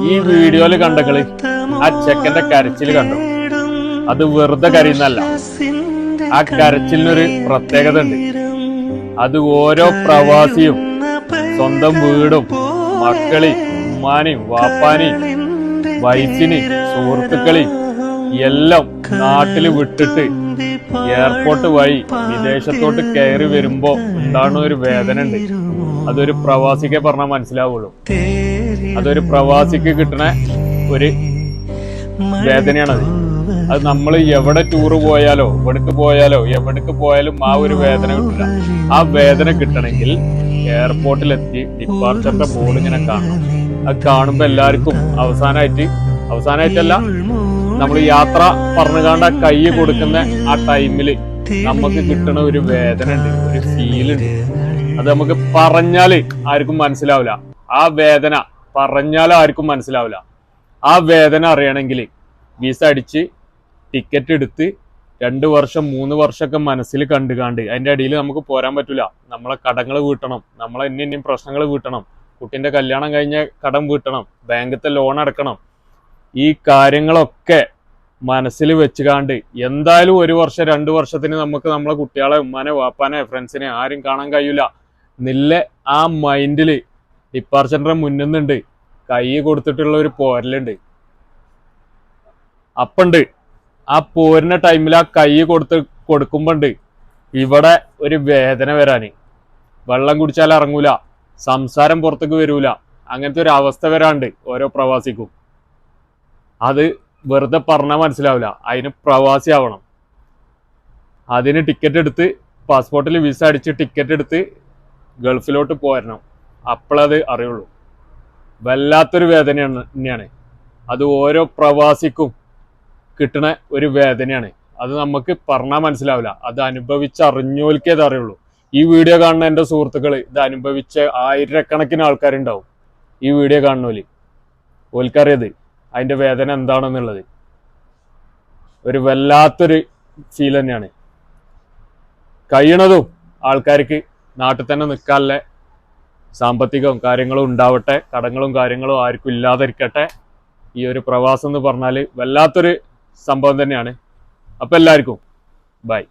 ഈ വീഡിയോയിൽ കണ്ടക്കൾ ആ ചെക്കന്റെ കരച്ചിൽ കണ്ടു. അത് വെറുതെ കരയുന്നല്ല ആ കരച്ചിലിനൊരു പ്രത്യേകത ഉണ്ട്. അത് ഓരോ പ്രവാസിയും സ്വന്തം വീടും മക്കളി ഉമ്മാനെയും വാപ്പാനെയും വൈഫിനെയും സുഹൃത്തുക്കളി എല്ലാം നാട്ടിൽ വിട്ടിട്ട് എയർപോർട്ട് വഴി വിദേശത്തോട്ട് കയറി വരുമ്പോ ഉണ്ടാകുന്ന ഒരു വേദന ഉണ്ട്. അതൊരു പ്രവാസിക്ക് പറഞ്ഞാൽ മനസ്സിലാവുള്ളൂ. അതൊരു പ്രവാസിക്ക് കിട്ടണ ഒരു വേദനയാണത്. അത് നമ്മൾ എവിടെ ടൂർ പോയാലോ എവിടേക്ക് പോയാലോ എവിടേക്ക് പോയാലും ആ ഒരു വേദന കിട്ടില്ല ആ വേദന കിട്ടണമെങ്കിൽ എയർപോർട്ടിലെത്തി ഡിപ്പാർച്ചറിന്റെ ബോർഡ് ഇങ്ങനെ കാണും അത് കാണുമ്പോ എല്ലാവർക്കും അവസാനമായിട്ട് അവസാനമായിട്ടല്ല നമ്മൾ യാത്ര പറഞ്ഞു കാണ്ട കൈ കൊടുക്കുന്ന ആ ടൈമിൽ നമുക്ക് കിട്ടണ ഒരു വേദന ഉണ്ട് ഒരു ഫീൽ ഉണ്ട്. അത് നമുക്ക് പറഞ്ഞാൽ ആർക്കും മനസ്സിലാവില്ല. ആ വേദന പറഞ്ഞാലും ആർക്കും മനസ്സിലാവില്ല. ആ വേദന അറിയണമെങ്കിൽ വിസ അടിച്ച് ടിക്കറ്റ് എടുത്ത് രണ്ട് വർഷം മൂന്ന് വർഷമൊക്കെ മനസ്സിൽ കണ്ടു കാണ്ട് അതിന്റെ അടിയിൽ നമുക്ക് പോരാൻ പറ്റില്ല നമ്മളെ കടങ്ങൾ വീട്ടണം. നമ്മളെ ഇന്ന ഇനിയും പ്രശ്നങ്ങൾ വീട്ടണം. കുട്ടിന്റെ കല്യാണം കഴിഞ്ഞ കടം വീട്ടണം. ബാങ്കത്തെ ലോൺ അടക്കണം. ഈ കാര്യങ്ങളൊക്കെ മനസ്സിൽ വെച്ച് കാണ്ട് എന്തായാലും ഒരു വർഷം രണ്ട് വർഷത്തിന് നമുക്ക് നമ്മളെ കുട്ടികളെ ഉമ്മാനെ വാപ്പാനെ ഫ്രണ്ട്സിനെ ആരും കാണാൻ കഴിയൂല. നില്ല ആ മൈൻഡിൽ ഡിപ്പാർച്ചറിന്റെ മുന്നുന്നുണ്ട്. കൈ കൊടുത്തിട്ടുള്ള ഒരു പോരലുണ്ട്. അപ്പുണ്ട് ആ പോരുന്ന ടൈമിൽ ആ കൈ കൊടുത്ത് കൊടുക്കുമ്പോണ്ട് ഇവിടെ ഒരു വേദന വരാന്. വെള്ളം കുടിച്ചാൽ ഇറങ്ങൂല സംസാരം പുറത്തേക്ക് വരൂല അങ്ങനത്തെ ഒരു അവസ്ഥ വരാണ്ട് ഓരോ പ്രവാസിക്കും. അത് വെറുതെ പറഞ്ഞാൽ മനസ്സിലാവില്ല അതിന് പ്രവാസി ആവണം. അതിന് ടിക്കറ്റ് എടുത്ത് പാസ്പോർട്ടിൽ വിസ അടിച്ച് ടിക്കറ്റ് എടുത്ത് ഗൾഫിലോട്ട് പോരണം. അപ്പോഴത് അറിയുള്ളൂ. വല്ലാത്തൊരു വേദനയാണ് തന്നെയാണ് അത് ഓരോ പ്രവാസിക്കും കിട്ടുന്ന ഒരു വേദനയാണ്. അത് നമുക്ക് പറഞ്ഞാൽ മനസ്സിലാവില്ല. അത് അനുഭവിച്ചറിഞ്ഞോൽക്കേ അത് അറിയുള്ളൂ. ഈ വീഡിയോ കാണുന്ന എന്റെ സുഹൃത്തുക്കൾ ഇത് അനുഭവിച്ച ആയിരക്കണക്കിന് ആൾക്കാരുണ്ടാവും ഈ വീഡിയോ കാണുന്നോൽ ഓൽക്കറിയത് അതിന്റെ വേദന എന്താണെന്നുള്ളത്. ഒരു വല്ലാത്തൊരു ഫീൽ തന്നെയാണ്. കഴിയണതും ആൾക്കാർക്ക് നാട്ടിൽ തന്നെ നിൽക്കാനുള്ള സാമ്പത്തികവും കാര്യങ്ങളും ഉണ്ടാവട്ടെ കടങ്ങളും കാര്യങ്ങളും ആർക്കും ഇല്ലാതിരിക്കട്ടെ. ഈ ഒരു പ്രവാസം എന്ന് പറഞ്ഞാൽ വല്ലാത്തൊരു സംഭവം തന്നെയാണ്. അപ്പം എല്ലാവർക്കും ബൈ.